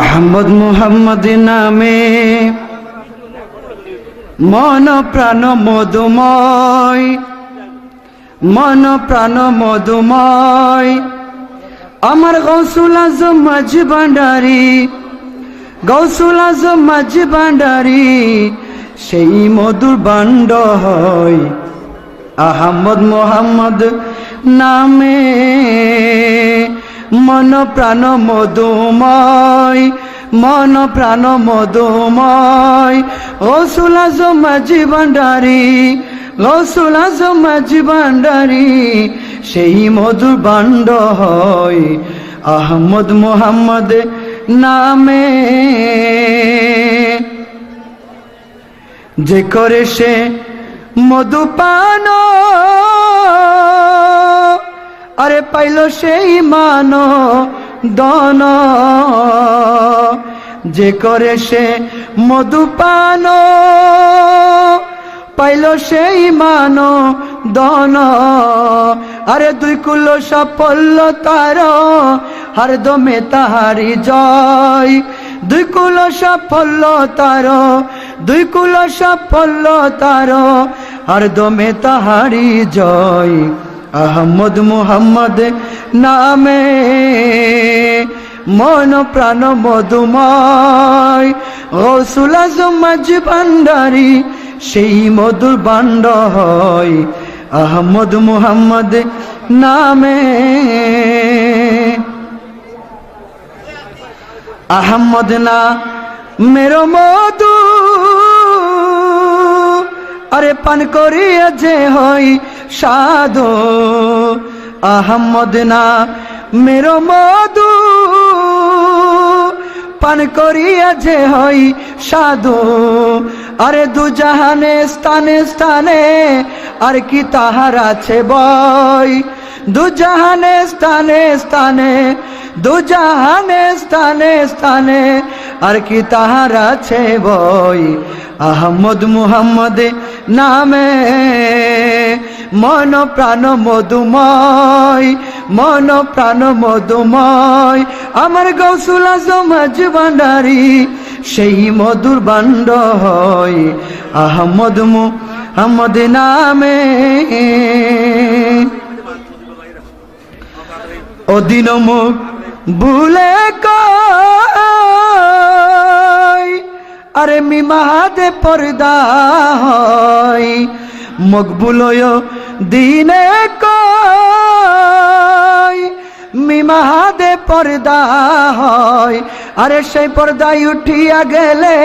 আহমদ মুহাম্মদ নামে মন প্রাণ মধুময়, মন প্রাণ মধুময়। আমার গৌসুল আজম মাঝ ভান্ডারি, গৌসুল আজম মাঝ ভান্ডারি, সেই মধুর বান্ড হয় আহমদ মোহাম্মদ নামে। মন প্রাণ মধুময়, মন প্রাণ মধুময়। গৌসুল আজম মাঝি ভান্ডারি গৌসুল আজম মাঝি ভান্ডারি সেই মধুর বান্ড হয় আহমদ মোহাম্মদ নামে। যে করে সে মধুপান আরে পাইল সেই মান দন। যে করে সে মধুপান পাইল সেই মান দন। আরে দুই কুলো সাফল্য তার হরদমে তাহারি জয়। দুই কুল সাফল্য তার, দুই কুল সাফল্য তার আর দমে তাহারি জয়। আহমদ মুহাম্মদ নামে মন প্রাণ মধুময়। গৌসুল আজম মাঝ ভান্ডারি সেই মধুর বান্ড হয়। আহমদ মুহাম্মদ নামে আহম্মদ না মেরো মধু। আরে পান করিয়া যে হই সাধু। আহম্মদ না, মেরো মধু। পান করিয়া যে হই সাধু। আরে দু জাহানে, স্থানে স্থানে, আর কি তাহার আছে বই? দু জাহানে, স্থানে স্থানে, দু জাহানে, স্থানে স্থানে, আর কি তাহার আছে বই? আহমদ মুহাম্মদ নামে। মন প্রাণ মধুময়, মন প্রাণ মধুময়। আমার গৌসুল আজ ভান্ডারি, সেই মধুর বান্ড হয়। আহমদ মুহাম্মদ নামে। অদিন মুখ ভুলে আরে মিমাহাদে পর্দা হয়। মুখ ভুলয় দিনে কই? পর্দা হয়। আরে সেই পর্দায় উঠিয়া গেলে